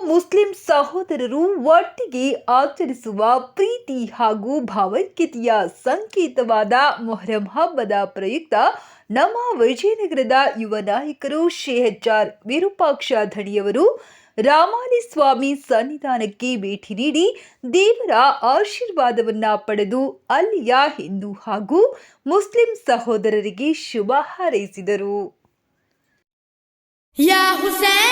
Muslim ಸಹೋದರರು ಒಟ್ಟಿಗೆ ಆಚರಿಸುವ ಪ್ರೀತಿ ಹಾಗೂ ಭಾವೈಕ್ಯತೆಯ ಸಂಕೇತವಾದ ಮೊಹರಂ ಹಬ್ಬದ ಪ್ರಯುಕ್ತ ನಮ್ಮ ವಿಜಯನಗರದ ಯುವ ನಾಯಕರು ಶ್ರೀ ವಿರೂಪಾಕ್ಷ ಧಣಿಯವರು ರಾಮಾನಿ ಸ್ವಾಮಿ ಸನ್ನಿಧಾನಕ್ಕೆ ಭೇಟಿ ನೀಡಿ ದೇವರ ಆಶೀರ್ವಾದವನ್ನು ಪಡೆದು ಅಲ್ಲಿಯ ಹಿಂದೂ ಹಾಗೂ ಮುಸ್ಲಿಂ ಸಹೋದರರಿಗೆ ಶುಭ ಹಾರೈಸಿದರು. ಯಾ ಹುಸೇನ್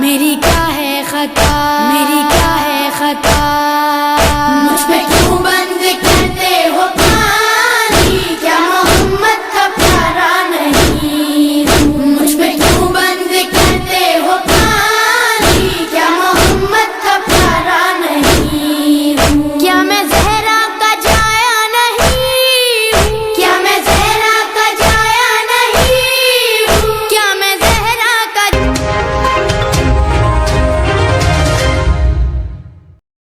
میری کیا ہے خطا؟ میری کیا ہے خطا؟